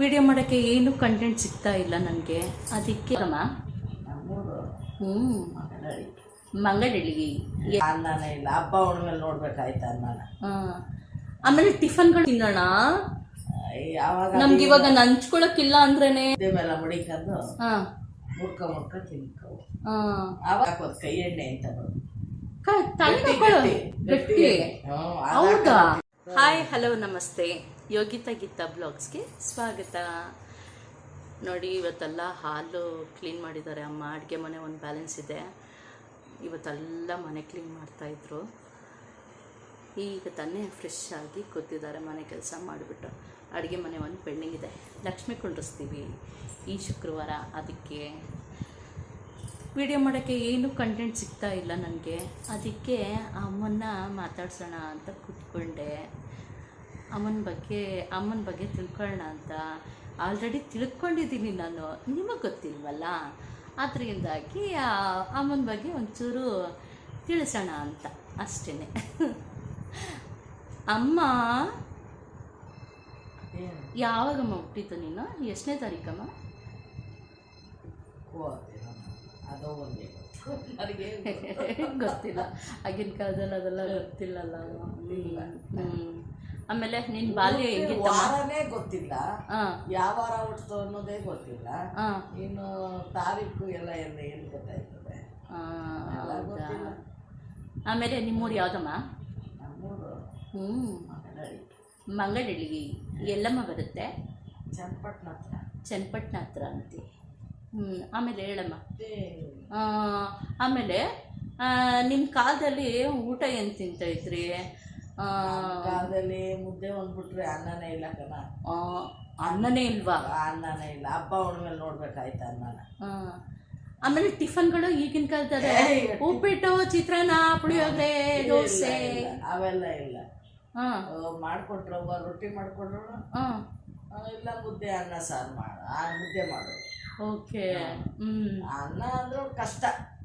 Video ಮಾಡೋಕ್ಕೆ ಏನು content ಸಿಗ್ತಾ ಇಲ್ಲ ನನಗೆ. ಅದಕ್ಕೆ ಹ್ಞೂ ಮಂಗಳಿಗೆ ಮಂಗಳಹಳ್ಳಿ ಅನ್ನನೇ ಇಲ್ಲ. ಹಬ್ಬ ಹುಣ್ಣಿಮೆಲ್ ನೋಡ್ಬೇಕಾಯ್ತು ಅನ್ನನ ಹಾಂ. ಆಮೇಲೆ ಟಿಫನ್ಗಳು ತಿನ್ನೋಣ? ಯಾವಾಗ ನಮ್ಗೆ ಇವಾಗ ನಂಚ್ಕೊಳಕ್ಕಿಲ್ಲ ಅಂದ್ರೇನೆ. ಮೇಲೆ ಮಡಿಕೊಂಡು ಹಾಂ. ಮುಡ್ಕ ಮುಡ್ಕ ತಿನ್ಕವು ಹಾಂ. ಅವಾಗ ಕೈ ಎಣ್ಣೆ ಅಂತ ಬರೋದು ಹೌದಾ? ಹಾಯ್ ಹಲೋ ನಮಸ್ತೆ. ಯೋಗಿತಾ ಗೀತಾ ಬ್ಲಾಗ್ಸ್ಗೆ ಸ್ವಾಗತ. ನೋಡಿ, ಇವತ್ತೆಲ್ಲ ಹಾಲು ಕ್ಲೀನ್ ಮಾಡಿದ್ದಾರೆ. ಅಮ್ಮ, ಅಡುಗೆ ಮನೆ ಒಂದು ಬ್ಯಾಲೆನ್ಸ್ ಇದೆ. ಇವತ್ತೆಲ್ಲ ಮನೆ ಕ್ಲೀನ್ ಮಾಡ್ತಾಯಿದ್ರು ಈಗ ತಾನೇ ಫ್ರೆಶ್ ಆಗಿ ಕೂತಿದ್ದಾರೆ, ಮನೆ ಕೆಲಸ ಮಾಡಿಬಿಟ್ಟು. ಅಡುಗೆ ಮನೆ ಒಂದು ಪೆಂಡಿಂಗ್ ಇದೆ. ಲಕ್ಷ್ಮಿ ಕುಂಡ್ರಿಸ್ತೀವಿ ಈ ಶುಕ್ರವಾರ ಅದಕ್ಕೆ. ವಿಡಿಯೋ ಮಾಡೋಕ್ಕೆ ಏನು ಕಂಟೆಂಟ್ ಸಿಗ್ತಾ ಇಲ್ಲ ನನಗೆ. ಅದಕ್ಕೆ ಅಮ್ಮನ್ನ ಮಾತಾಡ್ಸೋಣ ಅಂತ ಕೂತ್ಕೊಂಡೆ. ಅಮ್ಮನ ಬಗ್ಗೆ ಅಮ್ಮನ ಬಗ್ಗೆ ತಿಳ್ಕೊಳ್ಳೋಣ ಅಂತ ಆಲ್ರೆಡಿ ತಿಳ್ಕೊಂಡಿದ್ದೀನಿ ನಾನು. ನಿಮಗೆ ಗೊತ್ತಿಲ್ವಲ್ಲ? ಅದರಿಂದಾಗಿ ಅಮ್ಮನ ಬಗ್ಗೆ ಒಂಚೂರು ತಿಳಿಸೋಣ ಅಂತ. ಅಷ್ಟೇ ಅಮ್ಮ? ಯಾವಾಗಮ್ಮ ಹುಟ್ಟಿತ್ತು ನೀನು? ಎಷ್ಟನೇ ತಾರೀಕಮ್ಮ? ಗೊತ್ತಿಲ್ಲ. ಆಗಿನ ಕಾಲದಲ್ಲಿ ಅದೆಲ್ಲ ಗೊತ್ತಿಲ್ಲಲ್ಲ. ಹ್ಞೂ ಆಮೇಲೆ ನಿನ್ ಬಾಲ್ಯ ಹೆಂಗಿತ್ತಮ್ಮ? ವಾರನೇ ಗೊತ್ತಿಲ್ಲ. ಹಾಂ. ಯಾವ ವಾರ ಹುಟ್ಟಿತು ಅನ್ನೋದೇ ಗೊತ್ತಿಲ್ಲ. ಹಾಂ. ಇನ್ನು ತಾರೀಕು ಎಲ್ಲ ಎಲ್ಲ ಏನು ಗೊತ್ತಾಯ್ತದೆ? ಹೌದಾ? ಗೊತ್ತಿಲ್ಲ. ಆಮೇಲೆ ನಿಮ್ಮೂರು ಯಾವ್ದಮ್ಮ? ನಮ್ಮೂರು ಹ್ಞೂ ಮಂಗಳೂರು. ಎಲ್ಲಮ್ಮ ಬರುತ್ತೆ? ಚನ್ನಪಟ್ಟಣ ಹತ್ರ. ಚನ್ನಪಟ್ಟಣ ಹತ್ರ ಅಂತೆ. ಹ್ಞೂ ಆಮೇಲೆ ಹೇಳಮ್ಮ. ಮತ್ತೆ ಆ, ಆಮೇಲೆ ನಿಮ್ಮ ಕಾಲದಲ್ಲಿ ಊಟ ಏನು ತಿಂತಾಯಿದ್ರಿ ಕಾಲದಲ್ಲಿ ಮುದ್ದೆ ಬಂದ್ಬಿಟ್ರೆ ಅನ್ನನೇ ಇಲ್ಲ ಕಣ. ಅನ್ನನೇ ಇಲ್ವಾ? ಅನ್ನನೇ ಇಲ್ಲ. ಹಬ್ಬ ಮೇಲೆ ನೋಡ್ಬೇಕಾಯ್ತು ಅನ್ನನ. ಆಮೇಲೆ ಟಿಫನ್ಗಳು ಈಗಿನ ಕಾಲದಲ್ಲಿ ಉಪ್ಪಿಟ್ಟು ಚಿತ್ರಾನ್ನ ಪುಳಿಯೋಗರೆ ದೋಸೆ. ಅವೆಲ್ಲ ಇಲ್ಲ. ಮಾಡ್ಕೊಟ್ರು ಒಬ್ಬ ರೊಟ್ಟಿ ಮಾಡ್ಕೊಟ್ರು ಹಾಂ ಇಲ್ಲ ಮುದ್ದೆ ಅನ್ನ ಸಾರು ಮಾಡ ಮುದ್ದೆ ಮಾಡು ಓಕೆ. ಅನ್ನ ಅಂದ್ರೆ ಕಷ್ಟ.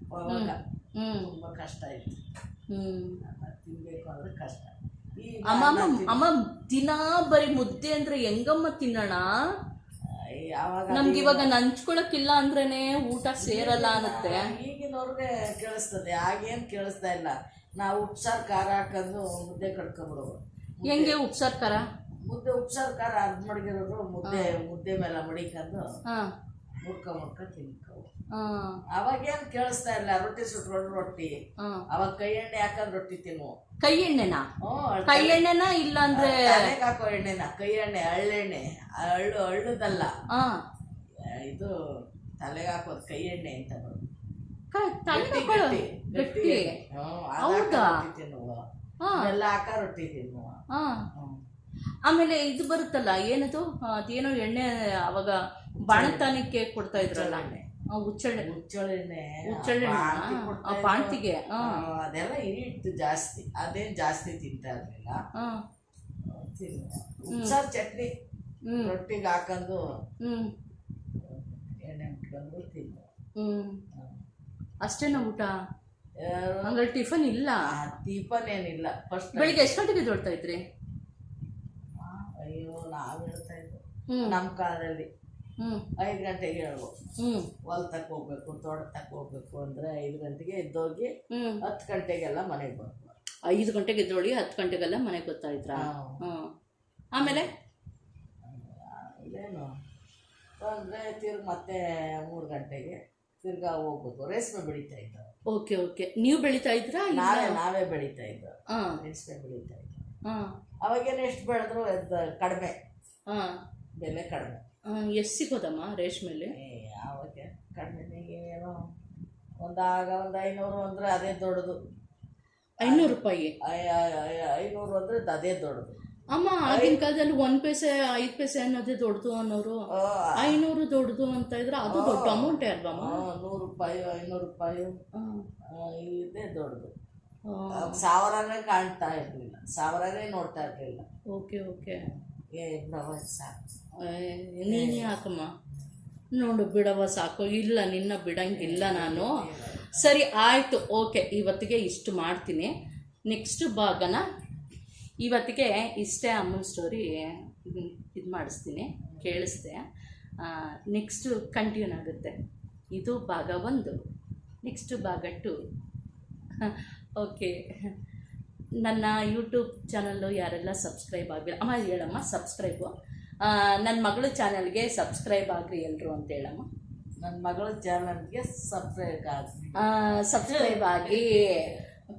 ತುಂಬ ಕಷ್ಟ ಇತ್ತು. ತಿನ್ಬೇಕು ಅಂದ್ರೆ ಕಷ್ಟ. ಈಗ ಅಮ್ಮ ದಿನ ಬರೀ ಮುದ್ದೆ ಅಂದ್ರೆ ಹೆಂಗಮ್ಮ ತಿನ್ನೋಣ? ನಮ್ಗೆ ಇವಾಗ ನಂಚ್ಕೊಳಕ್ಕಿಲ್ಲ ಅಂದ್ರೇನೆ ಊಟ ಸೇರಲ್ಲ ಅನ್ನತ್ತೆ. ಈಗಿನವ್ರಿಗೆ ಕೇಳಿಸ್ತದೆ ಆಗೇನ್ ಕೇಳಿಸ್ತಾ ಇಲ್ಲ. ನಾವು ಉಪ್ಸಾರ್ ಖಾರ ಹಾಕೊಂಡು ಮುದ್ದೆ ಕಡ್ಕೊಂಬಿಡೋದು ಹೆಂಗೆ ಉಪ್ಸಾರ್ ಖಾರ? ಮುದ್ದೆ ಉಪ್ಸಾರ್ ಖಾರ ಅರ್ಧ ಮಡಗಿರೋರು ಮುದ್ದೆ ಮುದ್ದೆ ಮೇಲೆ ಮಡಿಕೊಂಡು ಮುರ್ಕ ತಿನ್ಕೋ ತಿನ್ಕವು ಅವಾಗೇನು ಕೇಳಿಸ್ತಾ ಇಲ್ಲ ರೊಟ್ಟಿ ಸುಟ್ಕೊಂಡು ರೊಟ್ಟಿ ಅವಾಗ ಕೈ ಎಣ್ಣೆ ಯಾಕಂದ್ರೆ ರೊಟ್ಟಿ ತಿನ್ನು ಕೈ ಎಣ್ಣೆನಾ? ಕೈ ಎಣ್ಣೆನಾ ಇಲ್ಲ ಅಂದ್ರೆ ಹಾಕೋ ಎಣ್ಣೆನ? ಕೈ ಎಣ್ಣೆ ಹಳ್ಳೆಣ್ಣೆ ಹಳ್ಳು ಹಳ್ಳುದಲ್ಲ. ಇದು ತಲೆಗೆ ಹಾಕೋದು ಕೈ ಎಣ್ಣೆ ಅಂತ ಹೌದಾ? ಹಾಕ ರೊಟ್ಟಿ ತಿನ್ನುವ. ಆಮೇಲೆ ಇದು ಬರುತ್ತಲ್ಲ ಏನದು? ಅದೇನೋ ಎಣ್ಣೆ ಅವಾಗ ಬಾಣತಾನಕ್ಕೆ ಕೊಡ್ತಾ ಇದ್ರಲ್ಲ? ಆ, ಇದ್ರು. ಆ, ಹಾಂ ಅದೆಲ್ಲ ಇಟ್ಟು ಜಾಸ್ತಿ. ಅದೇ ಜಾಸ್ತಿ ತಿಂತಾ ಇರಲಿಲ್ಲ. ಉಪ್ಸಾರು ಚಟ್ನಿ. ರೊಟ್ಟಿಗೆ ಹಾಕೊಂಡು ಎಣ್ಣೆ ಮುಟ್ಕೊಂಡು ಹ್ಞೂ ಅಷ್ಟೇನಾ ಊಟ? ಅಂದ್ರೆ ಟಿಫನ್ ಇಲ್ಲ? ಟಿಫನ್ ಏನಿಲ್ಲ. ಫಸ್ಟ್ ಬೆಳಿಗ್ಗೆ ಎಷ್ಟು ಗಂಟೆಗೆ ದೊಡ್ತಾ ಇದ್ರಿ? ಅಯ್ಯೋ ನಾವು ಹೇಳ್ತಾ ಹ್ಞೂ ನಮ್ಮ ಕಾಲದಲ್ಲಿ. ಹ್ಞೂ ಐದು ಗಂಟೆಗೆ ಹೇಳ್ಬೋ ಹ್ಞೂ ಹೊಲ್ ತಕ್ಕ ಹೋಗ್ಬೇಕು ತೋಟ ತಕ್ಕ ಹೋಗ್ಬೇಕು ಅಂದರೆ ಐದು ಗಂಟೆಗೆ ಎದ್ದೋಗಿ ಹ್ಞೂ ಹತ್ತು ಗಂಟೆಗೆಲ್ಲ ಮನೆಗೆ ಬರ್ಬೋದು ಐದು ಗಂಟೆಗೆ ಎದ್ದೋಳಿ ಹತ್ತು ಗಂಟೆಗೆಲ್ಲ ಮನೆಗೆ ಗೊತ್ತಾ ಇದ್ರಾ ಹ್ಞೂ ಆಮೇಲೆ? ಏನು ಅಂದರೆ ತಿರ್ಗಿ ಮತ್ತೆ ಮೂರು ಗಂಟೆಗೆ ತಿರ್ಗಾ ಹೋಗ್ಬೇಕು. ರೇಷ್ಮೆ ಬೆಳೀತಾ ಇದ್ದ. Okay okay. ನೀವು ಬೆಳೀತಾ ಇದ್ರಾ ನಾವೇ ನಾವೇ ಬೆಳೀತಾ ಇದ್ದ. ಹಾಂ. ರೇಷ್ಮೆ ಬೆಳೀತಾ ಇದ್ದರು ಹಾಂ. ಅವಾಗೇನು ಎಷ್ಟು ಬೆಳೆದ್ರು ಅದು ಕಡಿಮೆ. ಹಾಂ. ಬೆಲೆ ಕಡಿಮೆ. ಎಷ್ಟು ಸಿಗೋದಮ್ಮ ರೇಷ್ಮೆಲಿ? ಏ ಅವಾಗ ಕಡಿಮೆಗೆ ಏನೋ ಒಂದಾಗ ಒಂದು ಐನೂರು ಅಂದರೆ ಅದೇ ದೊಡ್ಡದು. ಐನೂರು ರೂಪಾಯಿ? ಐನೂರು ಅಂದರೆ ಅದೇ ದೊಡ್ಡದು. ಅಮ್ಮ ಆಗಿನ ಕಾಲದಲ್ಲಿ ಒಂದು ಪೈಸೆ ಐದು ಪೈಸೆ ಅನ್ನೋದೇ ದೊಡ್ಡದು ಅನ್ನೋರು. ಐನೂರು ದೊಡ್ಡದು ಅಂತ ಇದ್ರೆ ಅದು ದೊಡ್ಡ ಅಮೌಂಟೇ ಅಲ್ವಾ ನೂರು ರೂಪಾಯಿ ಐನೂರು ರೂಪಾಯಿ ಇದೇ ದೊಡ್ಡದು. ಸಾವಿರನೇ ಕಾಣ್ತಾ ಇರಲಿಲ್ಲ. ಸಾವಿರನೇ ನೋಡ್ತಾ ಇರಲಿಲ್ಲ. Okay okay. ಏ ಸಾಕು. ನೀನು ಯಾಕಮ್ಮ ನೋಡು, ಬಿಡವ ಸಾಕು. ಇಲ್ಲ, ನಿನ್ನ ಬಿಡಂಗಿಲ್ಲ ನಾನು. ಸರಿ, ಆಯಿತು, ಓಕೆ. ಇವತ್ತಿಗೆ ಇಷ್ಟು ಮಾಡ್ತೀನಿ. ನೆಕ್ಸ್ಟ್ ಭಾಗನ ಇವತ್ತಿಗೆ ಇಷ್ಟೇ ಅಮ್ಮನ ಸ್ಟೋರಿ ಇದು ಮಾಡಿಸ್ತೀನಿ, ಕೇಳಿಸ್ದೆ. ನೆಕ್ಸ್ಟು ಕಂಟಿನ್ಯೂ ಆಗುತ್ತೆ. ಇದು ಭಾಗ ಒಂದು. ನೆಕ್ಸ್ಟು ಭಾಗ ಟು ಓಕೆ. ನನ್ನ ಯೂಟ್ಯೂಬ್ ಚಾನಲ್ಲು ಯಾರೆಲ್ಲ ಸಬ್ಸ್ಕ್ರೈಬ್ ಆಗಿಲ್ಲ ಅಮ್ಮ, ಹೇಳಮ್ಮ ಸಬ್ಸ್ಕ್ರೈಬು ನನ್ನ ಮಗಳ ಚಾನಲ್ಗೆ ಸಬ್ಸ್ಕ್ರೈಬ್ ಆಗ್ರಿ ಎಲ್ಲರೂ ಅಂತ ಹೇಳಮ್ಮ. ನನ್ನ ಮಗಳ ಚಾನಲ್ಗೆ ಸಬ್ಸ್ಕ್ರೈಬ್ ಆಗಿ ಸಬ್ಸ್ಕ್ರೈಬ್ ಆಗಿ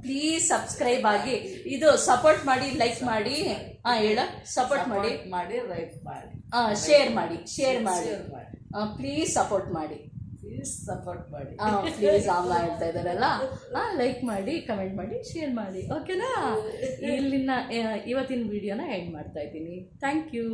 ಪ್ಲೀಸ್ ಸಬ್ಸ್ಕ್ರೈಬ್ ಆಗಿ ಇದು ಸಪೋರ್ಟ್ ಮಾಡಿ ಲೈಕ್ ಮಾಡಿ. ಹಾಂ ಹೇಳ ಸಪೋರ್ಟ್ ಮಾಡಿ. ಮಾಡಿ ಲೈಕ್ ಮಾಡಿ. ಶೇರ್ ಮಾಡಿ ಶೇರ್ ಮಾಡಿ. ಪ್ಲೀಸ್ ಸಪೋರ್ಟ್ ಮಾಡಿ. ಪ್ಲೀಸ್ ಸಪೋರ್ಟ್ ಮಾಡಿ. ಪ್ಲೀಸ್ ಅಮ್ಮ ಹೇಳ್ತಾ ಇದ್ದಾರಲ್ಲ. ಲೈಕ್ ಮಾಡಿ ಕಮೆಂಟ್ ಮಾಡಿ ಶೇರ್ ಮಾಡಿ. ಓಕೆನಾ? ಇಲ್ಲಿನ ಇವತ್ತಿನ ವಿಡಿಯೋನ ಎಂಡ್ ಮಾಡ್ತಾ ಇದ್ದೀನಿ. Thank you.